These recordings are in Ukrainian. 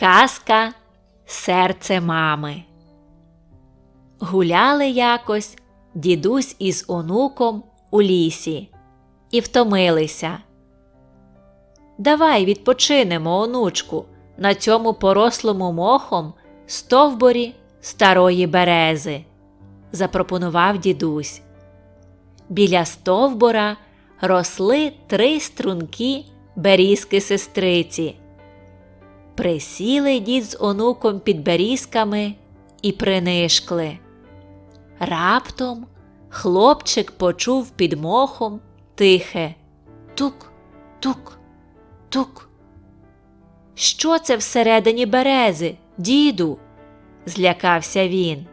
Казка Серце мами. Гуляли якось дідусь із онуком у лісі і втомилися. Давай відпочинемо, онучку, на цьому порослому мохом стовбурі старої берези, запропонував дідусь. Біля стовбура росли три струнки берізки сестриці. Присіли дід з онуком під берізками і принишкли. Раптом хлопчик почув під мохом тихе тук, тук, тук. Що це всередині берези, діду? злякався він.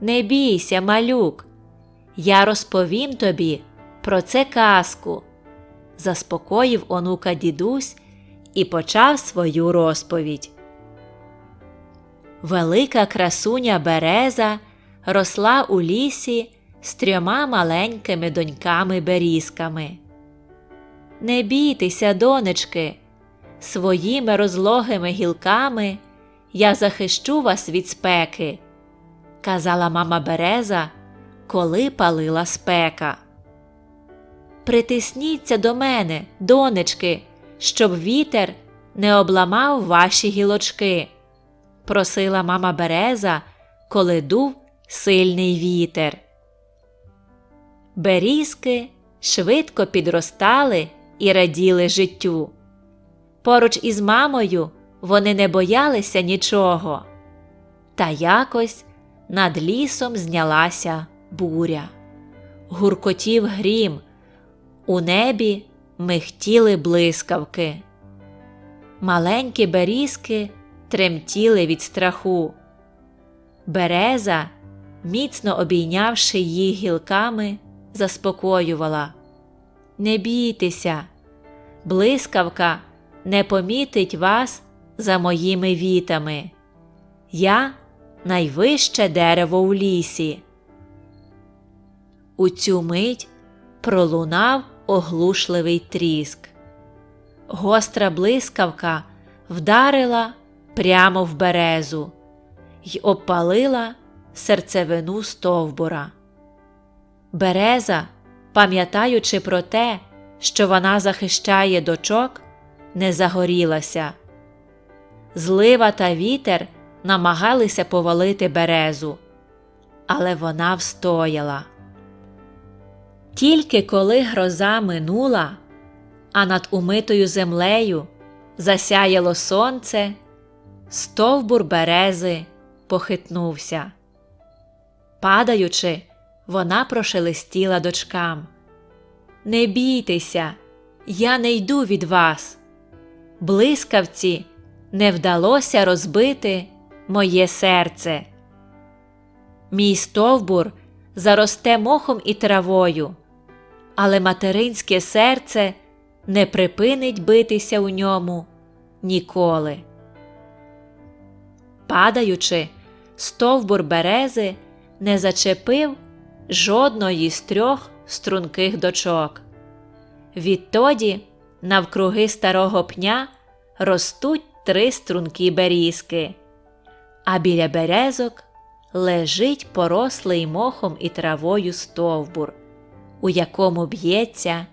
Не бійся, малюк, я розповім тобі про це казку, заспокоїв онука дідусь і почав свою розповідь. Велика красуня береза росла у лісі з трьома маленькими доньками берізками. Не бійтеся, донечки, своїми розлогими гілками я захищу вас від спеки, казала мама береза, коли палила спека. Притисніться до мене, донечки, щоб вітер не обламав ваші гілочки, просила мама береза, коли дув сильний вітер. Берізки швидко підростали і раділи життю. Поруч із мамою вони не боялися нічого. Та якось над лісом знялася буря. Гуркотів грім, у небі михтіли блискавки. Маленькі берізки тремтіли від страху. Береза, міцно обійнявши їх гілками, заспокоювала Не бійтеся, блискавка не помітить вас за моїми вітами. Я найвище дерево у лісі. У цю мить пролунав оглушливий тріск. Гостра блискавка вдарила прямо в березу й обпалила серцевину стовбура. Береза, пам'ятаючи про те, що вона захищає дочок, не загорілася. Злива та вітер намагалися повалити березу, але вона встояла. Тільки коли гроза минула, а над умитою землею засяяло сонце, стовбур берези похитнувся. Падаючи, вона прошелестіла дочкам. Не бійтеся, я не йду від вас. Блискавці не вдалося розбити моє серце. Мій стовбур заросте мохом і травою, але материнське серце не припинить битися у ньому ніколи. Падаючи, стовбур берези не зачепив жодної з трьох струнких дочок. Відтоді, навкруги старого пня, ростуть три струнки берізки, а біля березок лежить порослий мохом і травою стовбур, у якому б'ється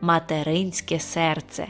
материнське серце.